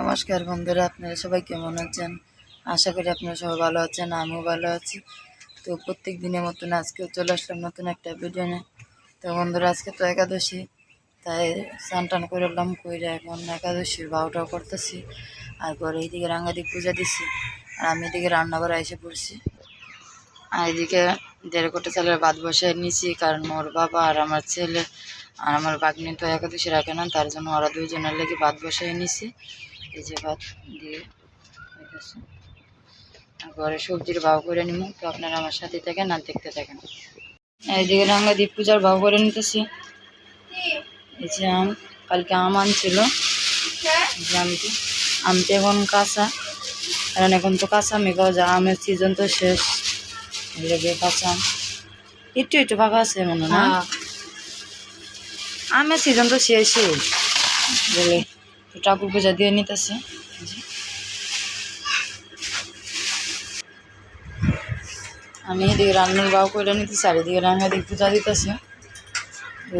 নমস্কার বন্ধুরা, আপনারা সবাই কেমন আছেন? আশা করি আপনারা সবাই ভালো আছেন, আমিও ভালো আছি। তো প্রত্যেক দিনের মতন আজকেও চলে আসলাম নতুন একটা ভিডিও নিয়ে। তো বন্ধুরা, আজকে তো একাদশী, তাই স্নান টান করলাম কইরা এখন একাদশীর বারোটাও করতেছি। আর ঘরে এইদিকে রাঙ্গাদিক পূজা দিছি, আর আমি এদিকে রান্না করে এসে পড়ছি। আর এদিকে দেড় কোটা চালের ভাত বসায় নিয়েছি কারণ ওর বাবা আর আমার ছেলে আর আমার বাগনি তো একাদশী রাখে না, তার জন্য ওরা দুইজনের লেগে ভাত বসায় নিছি। এই যে ভাত দিয়ে হইতেছে ঘরে সবজির ভাও করে নিব তো আপনারা আমার সাথে থাকেন আর দেখতে থাকেন। এইদিকে রাঙ্গা দ্বীপ পূজার ভাও করে নিতেছি। এই যে আম কালকে আম আনছিল। যে আমটি। আমটি এখন কাঁচা। কারণ এখন তো কাঁচা পাওয়া যায় আমের সিজন তো শেষ। লেগে কাঁচা একটু একটু ফাঁকা আছে মনে হয় না? আমের সিজন তো শেষই। বলে ঠাকুর পূজা দিয়ে নিতেছে। আমি এদিকে রান্নার বাউ করে নিতেছি, আর এদিকে রান্না দিকে পূজা দিতেছে।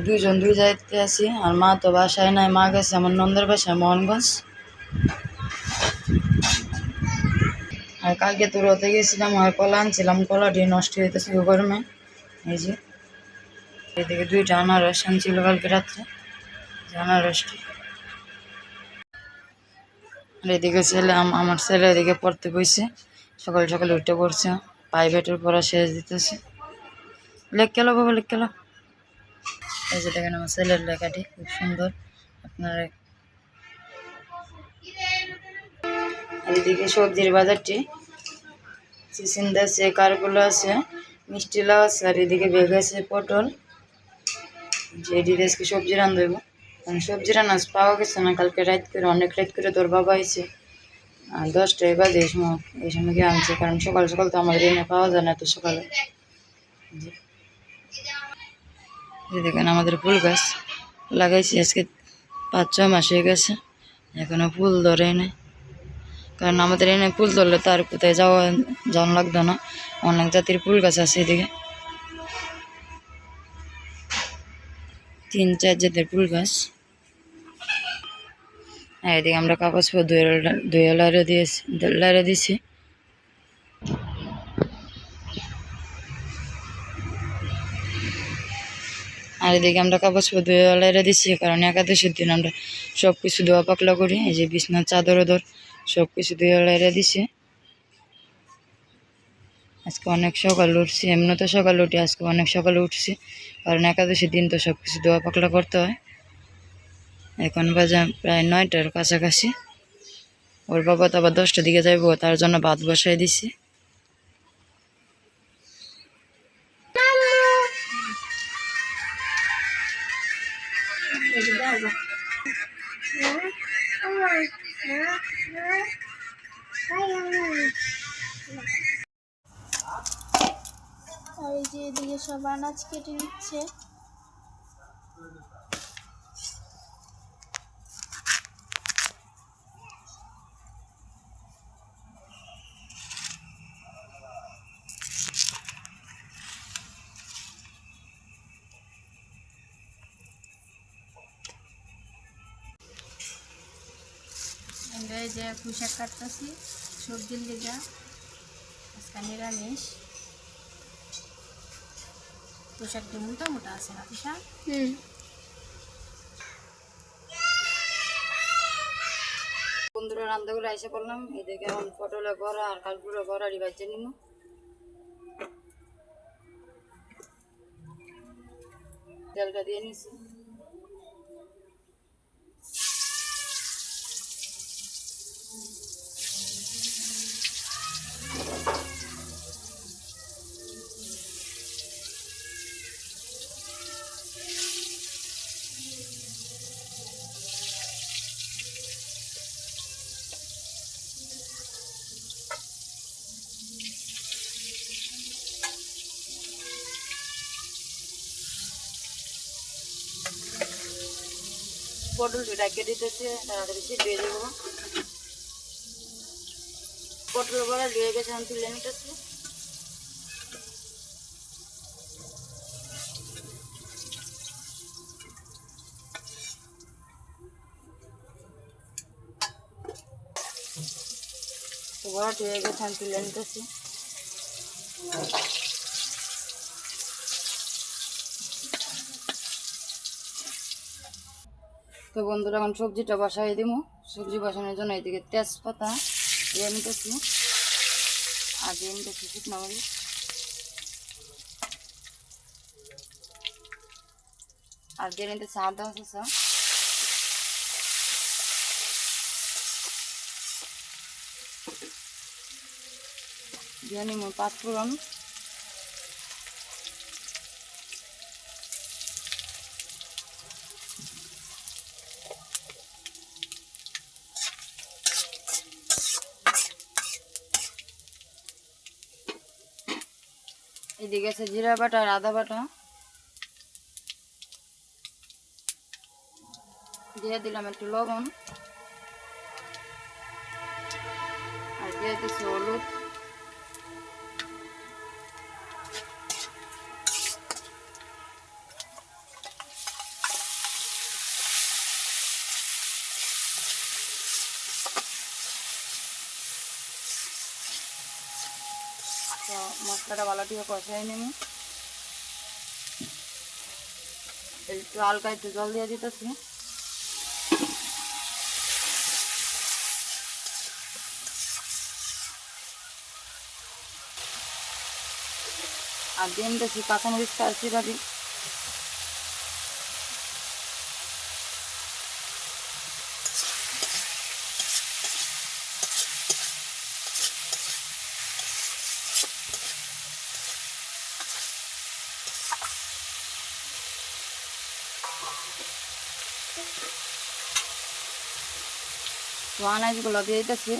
দুইজন দুই যাইতে আছি, আর মা তো বাসায় নাই, মা গেছে আমার নন্দের বাসায়, মোহনগঞ্জ। আর কালকে তো রতে গেছিলাম, আর কলা আনছিলাম কলাটি নষ্ট হইতেছে গরমে। এই যে, এদিকে দুইটা আনারস আনছিল কালকে রাত্রে, আনারসটি। আর এদিকে ছেলে আম- আমার ছেলে এদিকে পড়তে বইছে। সকাল সকালে উঠে পড়ছে। প্রাইভেটের পড়া শেষ দিতেছে। লেখ গেল বাবা, লেখ গেল এই যে দেখেন আমার ছেলের লেখাটি, খুব সুন্দর। আপনারা এদিকে সবজির বাজারটি। চিচিন্দা আছে, কারগুলো আছে মিষ্টি লাউ আছে, আর এদিকে বেগ আছে, পটল। যে এদিকে আজকে সবজি রান্ধব সবজি রান্না আজ পাওয়া গেছে না, কালকে রাত করে, অনেক রাত করে তোর বাবা আর দশটায় বাজে এই সময় এই সময় গিয়ে আনছে, কারণ সকাল সকাল তো আমাদের এনে পাওয়া যায় না এত সকালে। দেখেন আমাদের ফুল গাছ লাগাইছি, আজকে পাঁচ ছয় মাস হয়ে গেছে, এখনও ফুল ধরে নাই। কারণ আমাদের এনে ফুল ধরলে তার কোথায় যাওয়া যাওয়ান লাগতো না, অনেক জাতির ফুল গাছ আছে এদিকে। তিন চার জাতের ফুল গাছ। হ্যাঁ এদিকে আমরা কাগজ ধুয়ে লাইরে দিয়েছি লাইরে দিছি আর এদিকে আমরা কাগজ ধুয়ে লাইরে দিছি কারণ একাদশীর দিন আমরা সব কিছু ধোয়া পাকলা করি, এই যে বিছনার চাদর ওদর সব কিছু ধুয়ে দিছি আজকে অনেক সকাল উঠছি এমনি তো সকাল উঠি, আজকে অনেক সকালে উঠছি, কারণ একাদশীর দিন তো সব কিছু ধোয়া পাকলা করতে হয়। এখন বাজে প্রায় নয়টার কাছাকাছি। ওর বাবা তো আবার দশটার দিকে যাইব, তার জন্য ভাত বসাই দিছি। আর এই যে এদিকে সব আনাজ কেটে নিচ্ছে। এই যে পোশাক কাটতেছি সবজির লিগা আজকে নিরামিষ। পোশাকটা মোটা আছে না পোশাক বন্ধুরা রান্না করে এসে করলাম এদিকে এখন পটলে বড়া আর কালগুলো বড়া রিভাইজে নিব তেলটা দিয়ে নিছি। পটল ডাকে দিতেছে, তাড়াতাড়ি হয়ে যাব। পটল বড়া লিয়ে গেছে আমি তুলে নিতেছি। তো বড়টি হয়ে গেছে আমি তুলে নিতেছি। তো বন্ধুরা, এখন সবজিটা বসাই দিব সবজি বসানোর জন্য এদিকে তেজপাতা দিয়ে নিতেছি আর দিয়ে নিতেছি শুকনো মরিচ। আর দিয়ে নিতেছি আদা শসা দিয়ে নিব পাঁচফোড়ন এদিকে আছে জিরা বাটা আর আদা বাটা। দিয়ে দিলাম একটু লবণ। আর দিয়ে দিচ্ছি হলুদ। তো মশলাটা ভালো দিয়ে কষাই নেব। একটু হালকা একটু জল দিয়ে দিতেছি। আর দিয়ে নিতেছি কাঁচামরিচ তো আনাজগুলো দিয়ে দিতেছি।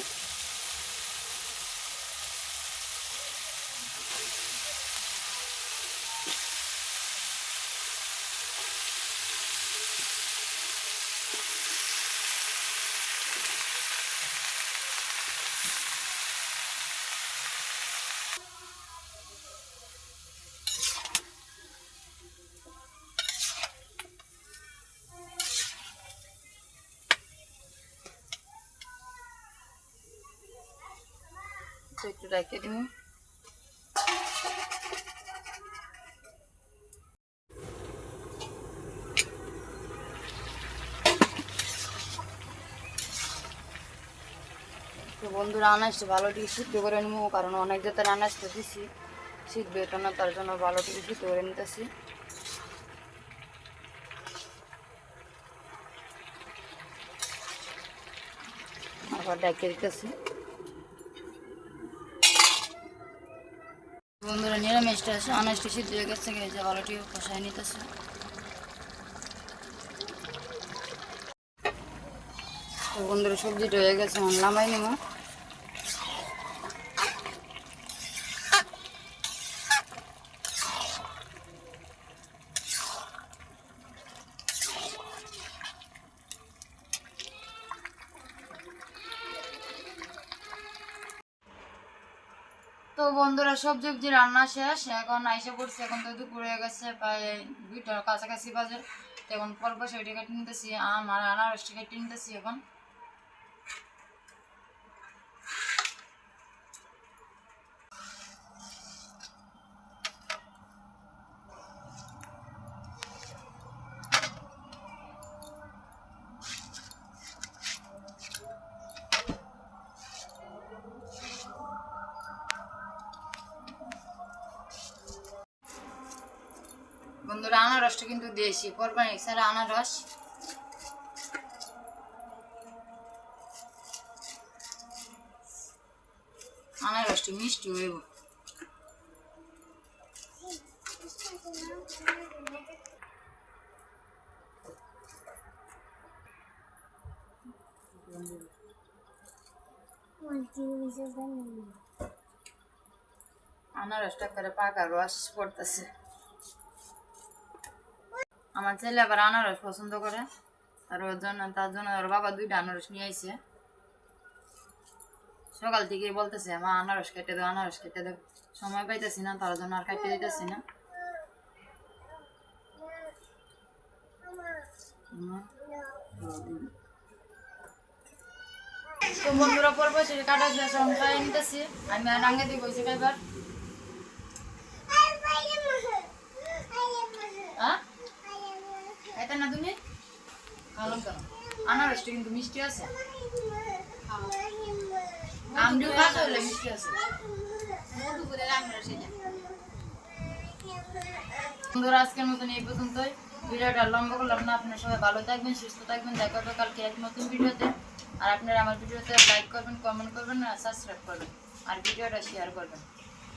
রেখে দিব তো বন্ধুরা ভালো টিকে সিদ্ধ করে নেব কারণ অনেক যাতে আনাজটা দিছি। সিদ্ধ এটা না তার জন্য ভালো টিকে সিদ্ধ করে নিতেছি। আবার ডেকে দিতেছি। বন্ধুরা নিরামিষটা আছে, আনাজটা সিদ্ধ হয়ে গেছে, এই যে ভালোটি কষায় নিতেছে। বন্ধুরা সবজিটা হয়ে গেছে এখন লামাই নেব। বন্ধুরা, সবজি সবজি রান্না শেষ। এখন আইসে পড়ছে, এখন তো দুপুর হয়ে গেছে, প্রায় দুইটার কাছাকাছি বাজে। এখন পরপর সেটি কেটে নিতেছি, আম আর আনারসটি কেটে নিতেছি এখন। আনারসটা কিন্তু দিয়েছি কোরবানি ছাড়া আনারস আনারসটি মিষ্টি হইব। আনারসটা করে পাকা রস পড়তেছে। আমার ছেলে আবার আনারস পছন্দ করে, আর ওর জন্য, তার জন্য ওর বাবা দুইটা আনারস নিয়ে আইছে। সকাল থেকে বলতেছে, মা, আনারস কেটে দাও, আনারস কেটে দাও। সময় পাইতেছি না, তার জন্য আর কেটে দিতেছি না। বন্ধুরা সেটা কাটা আমি নিতেছি। আমি আর রাঙ্গে দিব বসে খাইবার হ্যাঁ খাইতে না তুমি? খালাম কেন আনারসটা কিন্তু মিষ্টি আছে। আমডিও খাতে হলে মিষ্টি আছে। মধু করে রান্না সেটা। বন্ধুরা, আজকের মতন এই পর্যন্তই। ভিডিওটা লম্বা করলাম না। আপনারা সবাই ভালো থাকবেন, সুস্থ থাকবেন। দেখা হবে কালকে এক নতুন ভিডিওতে। আর আপনারা আমার ভিডিওতে লাইক করবেন কমেন্ট করবেন আর সাবস্ক্রাইব করবেন। আর ভিডিওটা শেয়ার করবেন।